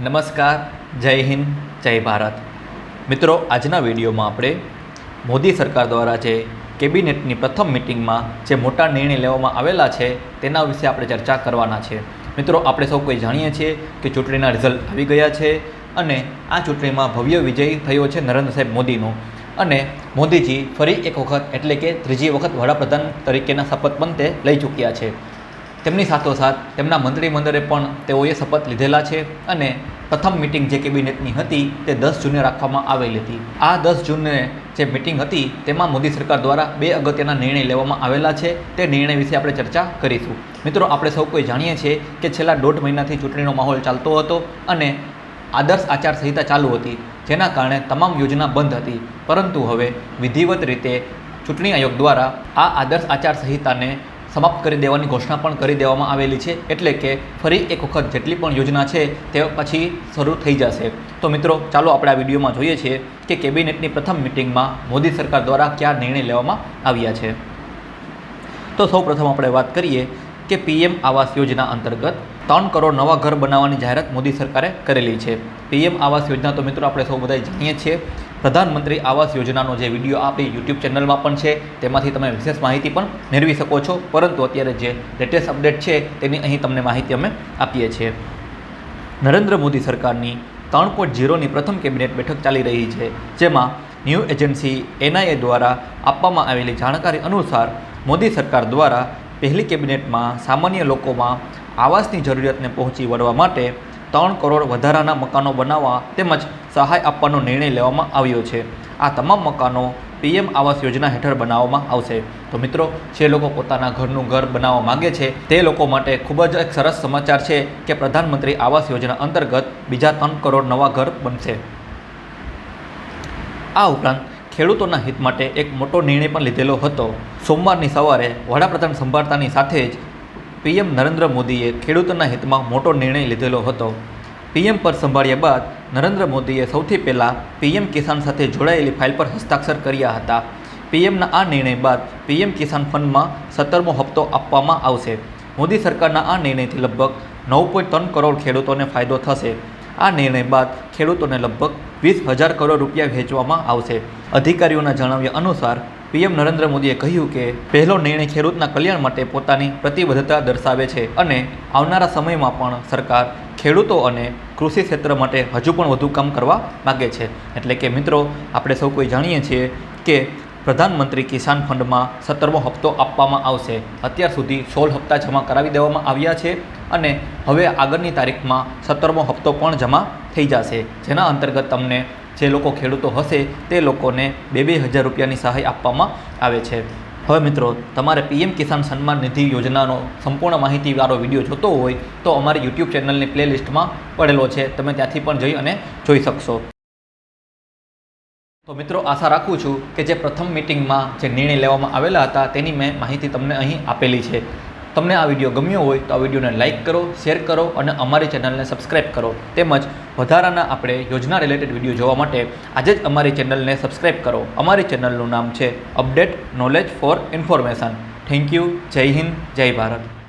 નમસ્કાર, જય હિન્દ, જય ભારત. મિત્રો, આજના વિડીયોમાં આપણે મોદી સરકાર દ્વારા જે કેબિનેટની પ્રથમ મિટિંગમાં જે મોટા નિર્ણય લેવામાં આવેલા છે, તેના વિશે આપણે ચર્ચા કરવાના છે. મિત્રો, આપણે સૌ કોઈ જાણીએ છીએ કે ચૂંટણીના રિઝલ્ટ આવી ગયા છે અને આ ચૂંટણીમાં ભવ્ય વિજય થયો છે નરેન્દ્ર સાહેબ મોદીનો. અને મોદીજી ફરી એક વખત, એટલે કે ત્રીજી વખત વડાપ્રધાન તરીકેના શપથ પણ તે લઈ ચૂક્યા છે. તેમની સાથોસાથ તેમના મંત્રીમંડળે પણ તેઓએ શપથ લીધેલા છે અને પ્રથમ મિટિંગ જે કેબિનેટની હતી તે દસ જૂને રાખવામાં આવેલી હતી. આ દસ જૂને જે મિટિંગ હતી તેમાં મોદી સરકાર દ્વારા બે અગત્યના નિર્ણય લેવામાં આવેલા છે. તે નિર્ણય વિશે આપણે ચર્ચા કરીશું. મિત્રો, આપણે સૌ કોઈ જાણીએ છીએ કે છેલ્લા દોઢ મહિનાથી ચૂંટણીનો માહોલ ચાલતો હતો અને આદર્શ આચારસંહિતા ચાલુ હતી, જેના કારણે તમામ યોજના બંધ હતી. પરંતુ હવે વિધિવત રીતે ચૂંટણી આયોગ દ્વારા આ આદર્શ આચારસંહિતાને સમાપ્ત કરી દેવાની ઘોષણા પણ કરી દેવામાં આવેલી છે. એટલે કે ફરી એક વખત જેટલી પણ યોજના છે તે પછી શરૂ થઈ જશે. તો મિત્રો, ચાલો આપણે આ વિડીયોમાં જોઈએ છીએ કે કેબિનેટની પ્રથમ મિટિંગમાં મોદી સરકાર દ્વારા કયા નિર્ણય લેવામાં આવ્યા છે. તો સૌ પ્રથમ આપણે વાત કરીએ કે પીએમ આવાસ યોજના અંતર્ગત ત્રણ કરોડ નવા ઘર બનાવવાની જાહેરાત મોદી સરકારે કરેલી છે. પીએમ આવાસ યોજના તો મિત્રો આપણે સૌ બધા જાણીએ છીએ. પ્રધાનમંત્રી આવાસ યોજનાનો જે વીડિયો આપણી યુટ્યુબ ચેનલમાં પણ છે, તેમાંથી તમે વિશેષ માહિતી પણ મેળવી શકો છો. પરંતુ અત્યારે જે લેટેસ્ટ અપડેટ છે, તેની અહીં તમને માહિતી અમે આપીએ છીએ. નરેન્દ્ર મોદી સરકારની ત્રણ પોઈન્ટ ઝીરોની પ્રથમ કેબિનેટ બેઠક ચાલી રહી છે, જેમાં ન્યૂ એજન્સી એનઆઈએ દ્વારા આપવામાં આવેલી જાણકારી અનુસાર મોદી સરકાર દ્વારા પહેલી કેબિનેટમાં સામાન્ય લોકોમાં આવાસની જરૂરિયાતને પહોંચી વળવા માટે ત્રણ કરોડ વધારાના મકાનો બનાવવા તેમજ સહાય આપવાનો નિર્ણય લેવામાં આવ્યો છે. આ તમામ મકાનો પીએમ આવાસ યોજના હેઠળ બનાવવામાં આવશે. તો મિત્રો, જે લોકો પોતાના ઘરનું ઘર બનાવવા માગે છે, તે લોકો માટે ખૂબ જ એક સરસ સમાચાર છે કે પ્રધાનમંત્રી આવાસ યોજના અંતર્ગત બીજા ત્રણ કરોડ નવા ઘર બનશે. આ ઉપરાંત, ખેડૂતોના હિત માટે એક મોટો નિર્ણય પણ લીધેલો હતો. સોમવારની સવારે વડાપ્રધાન સંભાળતાની સાથે જ પીએમ નરેન્દ્ર મોદીએ ખેડૂતોના હિતમાં મોટો નિર્ણય લીધેલો હતો. પીએમ પર સંભાળ્યા બાદ નરેન્દ્ર મોદીએ સૌથી પહેલાં પીએમ કિસાન સાથે જોડાયેલી ફાઇલ પર હસ્તાક્ષર કર્યા હતા. પીએમના આ નિર્ણય બાદ પીએમ કિસાન ફંડમાં સત્તરમો હપ્તો આપવામાં આવશે. મોદી સરકારના આ નિર્ણયથી લગભગ નવ પોઈન્ટ ત્રણ કરોડ ખેડૂતોને ફાયદો થશે. આ નિર્ણય બાદ ખેડૂતોને લગભગ વીસ હજાર કરોડ રૂપિયા વહેંચવામાં આવશે. અધિકારીઓના જણાવ્યા અનુસાર પીએમ નરેન્દ્ર મોદીએ કહ્યું કે, પહેલો નિર્ણય ખેડૂતના કલ્યાણ માટે પોતાની પ્રતિબદ્ધતા દર્શાવે છે અને આવનારા સમયમાં પણ સરકાર ખેડૂતો અને કૃષિ ક્ષેત્ર માટે હજુ પણ વધુ કામ કરવા માગે છે. એટલે કે મિત્રો, આપણે સૌ કોઈ જાણીએ છીએ કે પ્રધાનમંત્રી કિસાન ફંડમાં સત્તરમો હપ્તો આપવામાં આવશે. અત્યાર સુધી સોળ હપ્તા જમા કરાવી દેવામાં આવ્યા છે અને હવે આગળની તારીખમાં સત્તરમો હપ્તો પણ જમા થઈ જશે. જેના અંતર્ગત તમને જે લોકો ખેડૂતો હશે તે લોકોને બે બે હજાર રૂપિયાની સહાય આપવામાં આવે છે. હવે મિત્રો, તમારે પીએમ કિસાન સન્માન નિધિ યોજનાનો સંપૂર્ણ માહિતીવાળો વીડિયો જોતો હોય તો અમારી યુટ્યુબ ચેનલની પ્લેલિસ્ટમાં પડેલો છે. તમે ત્યાંથી પણ જઈ અને જોઈ શકશો. તો મિત્રો, આશા રાખું છું કે જે પ્રથમ મિટિંગમાં જે નિર્ણય લેવામાં આવેલા હતા તેની મેં માહિતી તમને અહીં આપેલી છે. તમને આ વીડિયો ગમ્યો હોય તો આ વિડીયોને લાઇક કરો, શેર કરો અને અમારી ચેનલને સબસ્ક્રાઇબ કરો. તેમજ વધારાના આપણે યોજના રિલેટેડ વીડિયો જોવા માટે આજે જ અમારી ચેનલને સબસ્ક્રાઇબ કરો. અમારી ચેનલનું નામ છે update knowledge for information. Thank you. જય હિન્દ, જય ભારત.